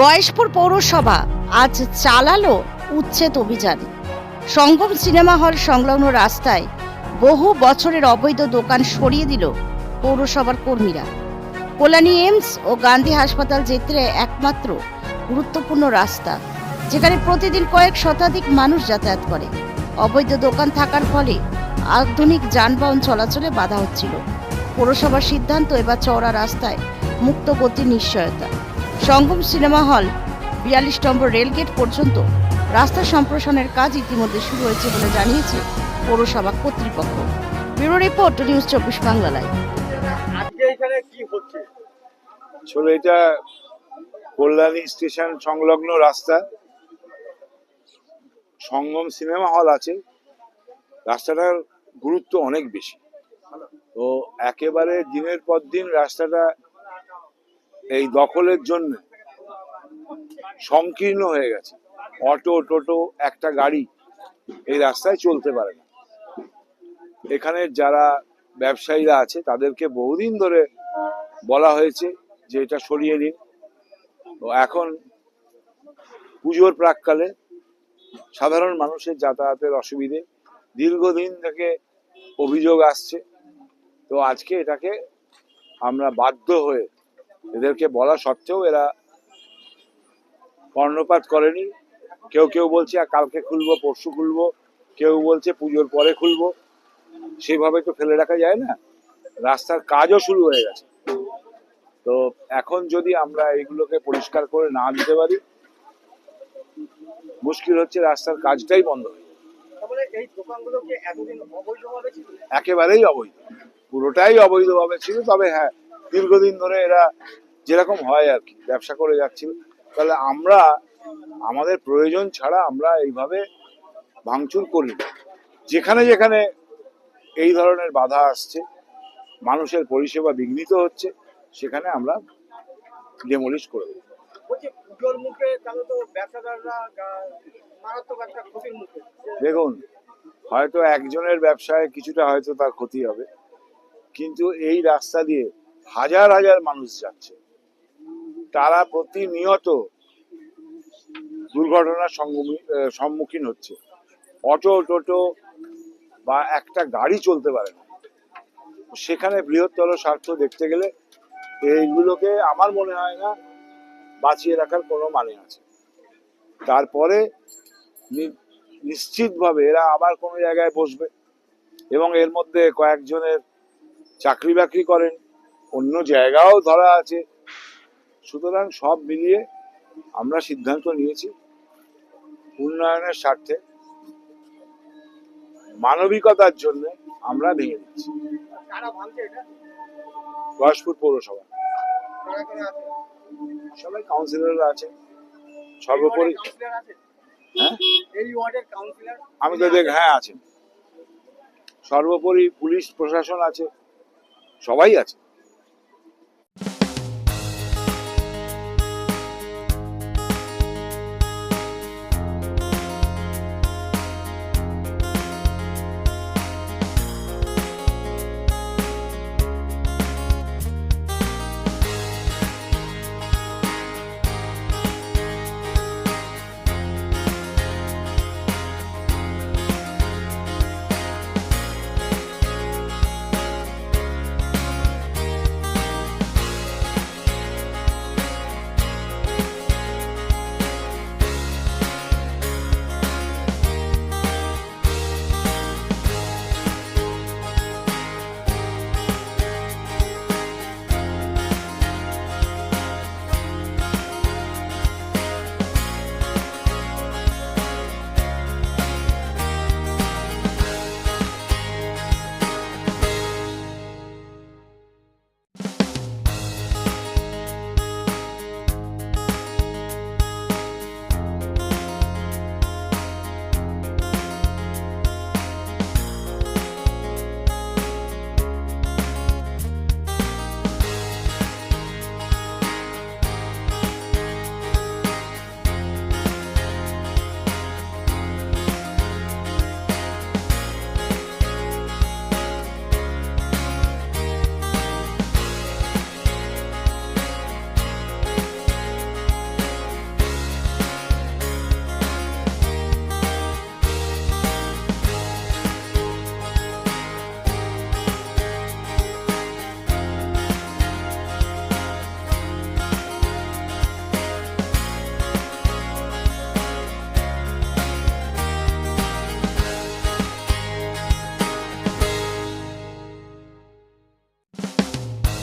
গয়েশপুর পৌরসভা আজ চালালো উচ্ছেদ অভিযান। সঙ্গম সিনেমা হল সংলগ্ন রাস্তায় বহু বছরের অবৈধ দোকান সরিয়ে দিল পৌরসভার কর্মীরা। কল্যাণী এমস ও গান্ধী হাসপাতাল যেতে একমাত্র গুরুত্বপূর্ণ রাস্তা, যেখানে প্রতিদিন কয়েক শতাধিক মানুষ যাতায়াত করে। অবৈধ দোকান থাকার ফলে আধুনিক যানবাহন চলাচলে বাধা হচ্ছিল। পৌরসভার সিদ্ধান্ত এবার চওড়া রাস্তায় মুক্ত গতির নিশ্চয়তা। সঙ্গম সিনেমা হল বিয়াল্লিশ নম্বর রেলগেট পর্যন্ত রাস্তা সম্প্রসারণের কাজ ইতিমধ্যে শুরু হয়েছে বলে জানিয়েছে পৌরসভা কর্তৃপক্ষ। ব্যুরো রিপোর্ট, নিউজ চব্বিশ বাংলা লাইভ আসলে এটা কল্যাণী স্টেশন সংলগ্ন রাস্তা। সঙ্গম সিনেমা হল আছে। রাস্তাটার গুরুত্ব অনেক বেশি। তো একেবারে দিনের পর দিন রাস্তাটা এই দখলের জন্য সংকীর্ণ হয়ে গেছে। অটো, টোটো, একটা গাড়ি এই রাস্তায় চলতে পারে না। এখানে যারা ব্যবসায়ীরা আছে, তাদেরকে বহুদিন ধরে বলা হয়েছে যে এটা সরিয়ে দিন তো এখন পুজোর প্রাককালে সাধারণ মানুষের যাতায়াতের অসুবিধে। দীর্ঘদিন থেকে অভিযোগ আসছে। তো আজকে এটাকে আমরা বাধ্য হয়ে এদেরকে বলা সত্ত্বেও এরা কর্ণপাত করেনি। কেউ কেউ বলছে "আর কালকে খুলবো পরশু খুলবো। কেউ বলছে পুজোর পরে খুলবো। সেভাবে তো ফেলে রাখা যায় না। রাস্তার কাজও শুরু হয়ে গেছে। তো এখন যদি আমরা এগুলোকে পরিষ্কার করে না দিতে পারি মুশকিল হচ্ছে রাস্তার কাজটাই বন্ধ হয়ে একেবারেই অবৈধ। পুরোটাই অবৈধভাবে ছিল তবে হ্যাঁ দীর্ঘদিন ধরে এরা যেরকম হয় আর কি ব্যবসা করে যাচ্ছিল তাহলে আমরা আমাদের প্রয়োজন ছাড়া আমরা এইভাবে ভাঙচুর করি না। যেখানে যেখানে এই ধরনের বাধা আসছে মানুষের পরিষেবা বিঘ্নিত হচ্ছে সেখানে আমরা ডেমলিশ করে দেবো। দেখুন হয়তো একজনের ব্যবসায় কিছুটা হয়তো তার ক্ষতি হবে কিন্তু এই রাস্তা দিয়ে হাজার হাজার মানুষ যাচ্ছে। তারা প্রতিনিয়ত দুর্ঘটনার সম্মুখীন হচ্ছে। অটো, টোটো বা একটা গাড়ি চলতে পারে না। সেখানে বৃহত্তর স্বার্থ দেখতে গেলে এইগুলোকে আমার মনে হয় না বাঁচিয়ে রাখার কোনো মানে আছে। তারপরে নিশ্চিতভাবে এরা আবার কোনো জায়গায় বসবে এবং এর মধ্যে কয়েকজনের চাকরি বাকরি করেন। অন্য জায়গাও ধরা আছে। সুতরাং সব মিলিয়ে আমরা সিদ্ধান্ত নিয়েছি উন্নয়নের স্বার্থে মানবিকতার জন্য আমরা ভেঙে দিচ্ছি। ভাঙছে পৌরসভা। সবাই কাউন্সিলররা আছে। সর্বোপরি হ্যাঁ? আমি তো দেখ হ্যাঁ আছেন সর্বোপরি পুলিশ প্রশাসন আছে। সবাই আছে।